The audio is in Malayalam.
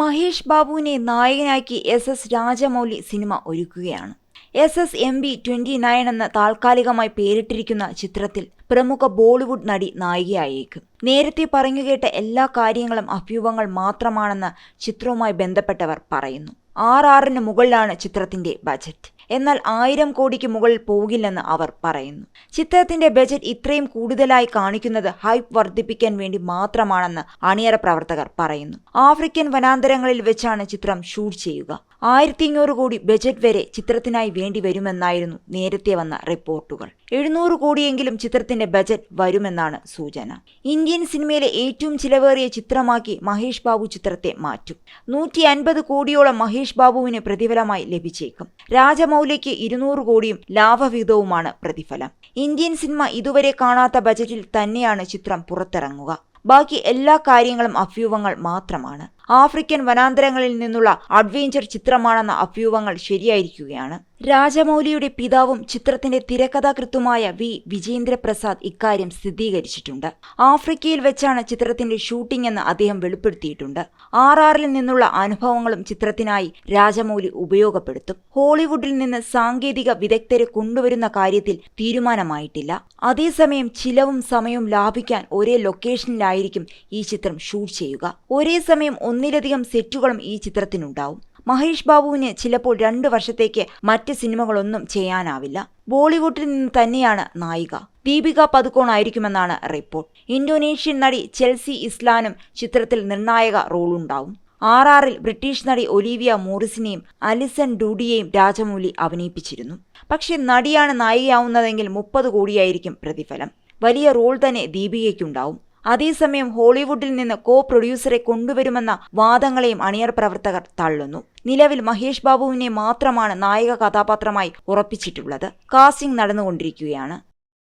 മഹേഷ് ബാബുവിനെ നായകനാക്കി എസ് എസ് രാജമൗലി സിനിമ ഒരുക്കുകയാണ്. S S M B twenty nine എന്ന താൽക്കാലികമായി പേരിട്ടിരിക്കുന്ന ചിത്രത്തിൽ പ്രമുഖ ബോളിവുഡ് നടി നായികയായേക്കും. നേരത്തെ പറഞ്ഞുകേട്ട എല്ലാ കാര്യങ്ങളും അഭ്യൂഹങ്ങൾ മാത്രമാണെന്ന് ചിത്രവുമായി ബന്ധപ്പെട്ടവർ പറയുന്നു. ആർ ആറിന് മുകളിലാണ് ചിത്രത്തിന്റെ ബജറ്റ്. എന്നാൽ ആയിരം കോടിക്ക് മുകളിൽ പോകില്ലെന്ന് അവർ പറയുന്നു. ചിത്രത്തിന്റെ ബജറ്റ് ഇത്രയും കൂടുതലായി കാണിക്കുന്നത് ഹൈപ്പ് വർദ്ധിപ്പിക്കാൻ വേണ്ടി മാത്രമാണെന്ന് അണിയറ പ്രവർത്തകർ പറയുന്നു. ആഫ്രിക്കൻ വനാന്തരങ്ങളിൽ വെച്ചാണ് ചിത്രം ഷൂട്ട് ചെയ്യുക. ആയിരത്തി അഞ്ഞൂറ് കോടി ബജറ്റ് വരെ ചിത്രത്തിനായി വേണ്ടി വരുമെന്നായിരുന്നു നേരത്തെ വന്ന റിപ്പോർട്ടുകൾ. എഴുന്നൂറ് കോടിയെങ്കിലും ചിത്രത്തിന്റെ ബജറ്റ് വരുമെന്നാണ് സൂചന. ഇന്ത്യൻ സിനിമയിലെ ഏറ്റവും ചിലവേറിയ ചിത്രമാക്കി മഹേഷ് ബാബു ചിത്രത്തെ മാറ്റും. നൂറ്റി അൻപത് കോടിയോളം മഹേഷ് ബാബുവിന് പ്രതിഫലമായി ലഭിച്ചേക്കും. രാജമൗലിക്ക് ഇരുന്നൂറ് കോടിയും ലാഭവിഹിതവുമാണ് പ്രതിഫലം. ഇന്ത്യൻ സിനിമ ഇതുവരെ കാണാത്ത ബജറ്റിൽ തന്നെയാണ് ചിത്രം പുറത്തിറങ്ങുക. ബാക്കി എല്ലാ കാര്യങ്ങളും അഭ്യൂഹങ്ങൾ മാത്രമാണ്. ആഫ്രിക്കൻ വനാന്തരങ്ങളിൽ നിന്നുള്ള അഡ്വഞ്ചർ ചിത്രമാണെന്ന അഭ്യൂഹങ്ങൾ ശരിയായിരിക്കുകയാണ്. രാജമൗലിയുടെ പിതാവും ചിത്രത്തിന്റെ തിരക്കഥാകൃത്തുമായ വി. വിജേന്ദ്ര പ്രസാദ് ഇക്കാര്യം സ്ഥിരീകരിച്ചിട്ടുണ്ട്. ആഫ്രിക്കയിൽ വെച്ചാണ് ചിത്രത്തിന്റെ ഷൂട്ടിംഗ് എന്ന് അദ്ദേഹം വെളിപ്പെടുത്തിയിട്ടുണ്ട്. ആർ ആറിൽ നിന്നുള്ള അനുഭവങ്ങളും ചിത്രത്തിനായി രാജമൗലി ഉപയോഗപ്പെടുത്തും. ഹോളിവുഡിൽ നിന്ന് സാങ്കേതിക വിദഗ്ധരെ കൊണ്ടുവരുന്ന കാര്യത്തിൽ തീരുമാനമായിട്ടില്ല. അതേസമയം ചിലവും സമയവും ലാഭിക്കാൻ ഒരേ ലൊക്കേഷനിലായിരിക്കും ഈ ചിത്രം ഷൂട്ട് ചെയ്യുക. ഒരേ സമയം ഒന്നിലധികം സെറ്റുകളും ഈ ചിത്രത്തിനുണ്ടാവും. മഹേഷ് ബാബുവിന് ചിലപ്പോൾ രണ്ടു വർഷത്തേക്ക് മറ്റ് സിനിമകളൊന്നും ചെയ്യാനാവില്ല. ബോളിവുഡിൽ നിന്ന് തന്നെയാണ് നായിക. ദീപിക പതുക്കോൺ ആയിരിക്കുമെന്നാണ് റിപ്പോർട്ട്. ഇന്തോനേഷ്യൻ നടി ചെൽസി ഇസ്ലാനും ചിത്രത്തിൽ നിർണായക റോളുണ്ടാവും. ആർ ആറിൽ ബ്രിട്ടീഷ് നടി ഒലീവിയ മോറിസിനെയും അലിസൺ ഡൂഡിയെയും രാജമൂലി അഭിനയിപ്പിച്ചിരുന്നു. പക്ഷെ നടിയാണ് നായികയാവുന്നതെങ്കിൽ മുപ്പത് കോടിയായിരിക്കും പ്രതിഫലം. വലിയ റോൾ തന്നെ ദീപികയ്ക്കുണ്ടാവും. അതേസമയം ഹോളിവുഡിൽ നിന്ന് കോ പ്രൊഡ്യൂസറെ കൊണ്ടുവരുമെന്ന വാദങ്ങളെയും അണിയർ പ്രവർത്തകർ തള്ളുന്നു. നിലവിൽ മഹേഷ് ബാബുവിനെ മാത്രമാണ് നായക കഥാപാത്രമായി ഉറപ്പിച്ചിട്ടുള്ളത്. കാസ്റ്റിംഗ് നടന്നുകൊണ്ടിരിക്കുകയാണ്.